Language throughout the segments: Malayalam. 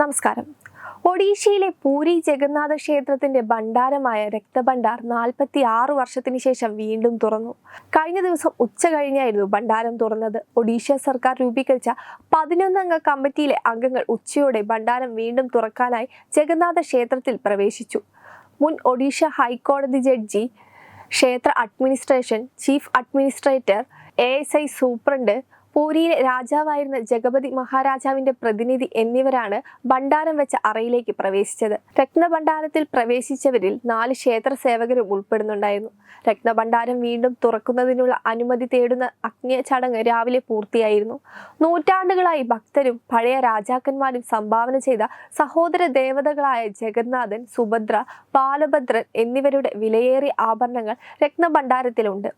നമസ്കാരം. ഒഡീഷയിലെ പൂരി ജഗന്നാഥ ക്ഷേത്രത്തിന്റെ ഭണ്ഡാരമായ രക്തഭണ്ഡാർ നാൽപ്പത്തി ആറ് വർഷത്തിന് ശേഷം വീണ്ടും തുറന്നു. കഴിഞ്ഞ ദിവസം ഉച്ച കഴിഞ്ഞായിരുന്നു ഭണ്ഡാരം തുറന്നത്. ഒഡീഷ സർക്കാർ രൂപീകരിച്ച പതിനൊന്നംഗ കമ്മിറ്റിയിലെ അംഗങ്ങൾ ഉച്ചയോടെ ഭണ്ഡാരം വീണ്ടും തുറക്കാനായി ജഗന്നാഥ ക്ഷേത്രത്തിൽ പ്രവേശിച്ചു. മുൻ ഒഡീഷ ഹൈക്കോടതി ജഡ്ജി ക്ഷേത്ര administration chief administrator A S I superintendent പൂരിയിലെ രാജാവായിരുന്ന ജഗപതി മഹാരാജാവിന്റെ പ്രതിനിധി എന്നിവരാണ് ഭണ്ഡാരം വെച്ച അറയിലേക്ക് പ്രവേശിച്ചത്. രത്നഭണ്ഡാരത്തിൽ പ്രവേശിച്ചവരിൽ നാല് ക്ഷേത്ര സേവകരും ഉൾപ്പെടുന്നുണ്ടായിരുന്നു. രത്നഭണ്ഡാരം വീണ്ടും തുറക്കുന്നതിനുള്ള അനുമതി തേടുന്ന അഗ്നിയ ചടങ്ങ് രാവിലെ പൂർത്തിയായിരുന്നു. നൂറ്റാണ്ടുകളായി ഭക്തരും പഴയ രാജാക്കന്മാരും സംഭാവന ചെയ്ത സഹോദര ദേവതകളായ ജഗന്നാഥൻ സുഭദ്ര ബാലഭദ്രൻ എന്നിവരുടെ വിലയേറിയ ആഭരണങ്ങൾ രത്നഭണ്ഡാരത്തിലുണ്ട്.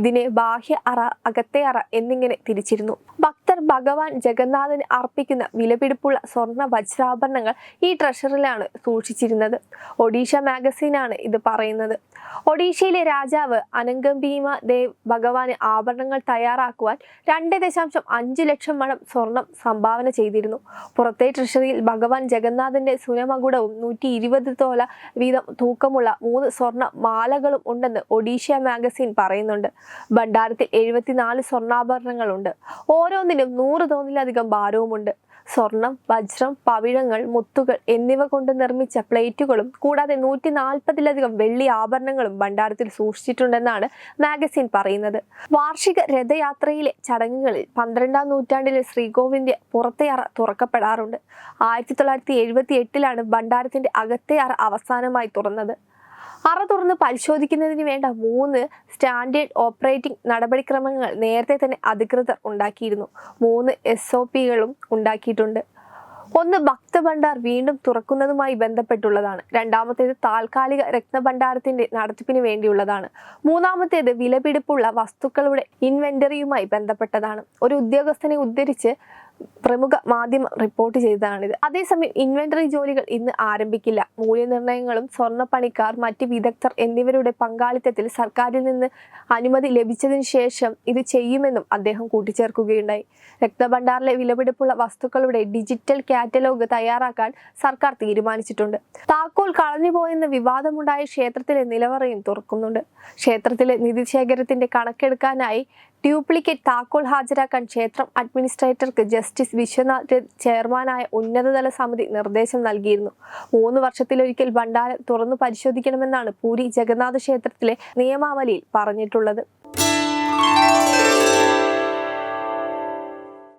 ഇതിനെ ബാഹ്യ അറ അകത്തെ അറ എന്നിങ്ങനെ തിരിച്ചിരുന്നു. ഭക്തർ ഭഗവാൻ ജഗന്നാഥന് അർപ്പിക്കുന്ന വിലപിടിപ്പുള്ള സ്വർണ വജ്രാഭരണങ്ങൾ ഈ ട്രഷറിലാണ് സൂക്ഷിച്ചിരുന്നത്. ഒഡീഷ മാഗസീനാണ് ഇത് പറയുന്നത്. ഒഡീഷയിലെ രാജാവ് അനങ്കഭീമ ദേവ് ഭഗവാന് ആഭരണങ്ങൾ തയ്യാറാക്കുവാൻ രണ്ട് ദശാംശം അഞ്ച് ലക്ഷം മണം സ്വർണം സംഭാവന ചെയ്തിരുന്നു. പുറത്തെ ട്രഷറിയിൽ ഭഗവാൻ ജഗന്നാഥന്റെ സുനമകുടവും നൂറ്റി ഇരുപത് തോല വീതം തൂക്കമുള്ള മൂന്ന് സ്വർണ മാലകളും ഉണ്ടെന്ന് ഒഡീഷ മാഗസീൻ പറയുന്നുണ്ട്. ഭണ്ഡാരത്തിൽ എഴുപത്തിനാല് സ്വർണാഭരണങ്ങളുണ്ട്. ഓരോന്നിനും നൂറ് തോന്നിലധികം ഭാരവുമുണ്ട്. സ്വർണം വജ്രം പവിഴങ്ങൾ മുത്തുകൾ എന്നിവ കൊണ്ട് നിർമ്മിച്ച പ്ലേറ്റുകളും കൂടാതെ നൂറ്റി നാൽപ്പതിലധികം വെള്ളി ആഭരണങ്ങളും ഭണ്ഡാരത്തിൽ സൂക്ഷിച്ചിട്ടുണ്ടെന്നാണ് മാഗസിൻ പറയുന്നത്. വാർഷിക രഥയാത്രയിലെ ചടങ്ങുകളിൽ പന്ത്രണ്ടാം നൂറ്റാണ്ടിലെ ശ്രീകോവിന്റെ പുറത്തെ അറ തുറക്കപ്പെടാറുണ്ട്. ആയിരത്തി തൊള്ളായിരത്തി എഴുപത്തി എട്ടിലാണ് ഭണ്ഡാരത്തിന്റെ അകത്തെ അറ അവസാനമായി തുറന്നത്. അറ തുറന്ന് പരിശോധിക്കുന്നതിന് വേണ്ട മൂന്ന് സ്റ്റാൻഡേർഡ് ഓപ്പറേറ്റിംഗ് നടപടിക്രമങ്ങൾ നേരത്തെ തന്നെ അധികൃതർ ഉണ്ടാക്കിയിരുന്നു. മൂന്ന് എസ് ഒ പികളും ഉണ്ടാക്കിയിട്ടുണ്ട്. ഒന്ന് ഭക്തഭണ്ഡാർ വീണ്ടും തുറക്കുന്നതുമായി ബന്ധപ്പെട്ടുള്ളതാണ്. രണ്ടാമത്തേത് താൽക്കാലിക രത്നഭണ്ഡാരത്തിന്റെ നടത്തിപ്പിന് വേണ്ടിയുള്ളതാണ്. മൂന്നാമത്തേത് വിലപിടിപ്പുള്ള വസ്തുക്കളുടെ ഇൻവെന്ററിയുമായി ബന്ധപ്പെട്ടതാണ്. ഒരു ഉദ്യോഗസ്ഥനെ ഉദ്ധരിച്ച് പ്രമുഖ മാധ്യമം റിപ്പോർട്ട് ചെയ്തതാണിത്. അതേസമയം ഇൻവെന്ററി ജോലികൾ ഇന്ന് ആരംഭിക്കില്ല. മൂല്യനിർണയങ്ങളും സ്വർണപ്പണിക്കാർ മറ്റ് വിദഗ്ധർ എന്നിവരുടെ പങ്കാളിത്തത്തിൽ സർക്കാരിൽ നിന്ന് അനുമതി ലഭിച്ചതിന് ശേഷം ഇത് ചെയ്യുമെന്നും അദ്ദേഹം കൂട്ടിച്ചേർക്കുകയുണ്ടായി. രക്തഭണ്ഡാറിലെ വിലപിടിപ്പുള്ള വസ്തുക്കളുടെ ഡിജിറ്റൽ കാറ്റലോഗ് തയ്യാറാക്കാൻ സർക്കാർ തീരുമാനിച്ചിട്ടുണ്ട്. താക്കോൽ കളഞ്ഞുപോയെന്ന് വിവാദമുണ്ടായ ക്ഷേത്രത്തിലെ നിലവറയും തുറക്കുന്നുണ്ട്. ക്ഷേത്രത്തിലെ നിധിശേഖരത്തിന്റെ കണക്കെടുക്കാനായി ഡ്യൂപ്ലിക്കേറ്റ് താക്കോൽ ഹാജരാക്കാൻ ക്ഷേത്രം അഡ്മിനിസ്ട്രേറ്റർക്ക് ജസ്റ്റിസ് വിശ്വനാഥ് ചെയർമാനായ ഉന്നതതല സമിതി നിർദ്ദേശം നൽകിയിരുന്നു. മൂന്ന് വർഷത്തിലൊരിക്കൽ ഭണ്ഡാരം തുറന്നു പരിശോധിക്കണമെന്നാണ് പൂരി ജഗന്നാഥ ക്ഷേത്രത്തിലെ നിയമാവലിയിൽ പറഞ്ഞിട്ടുള്ളത്.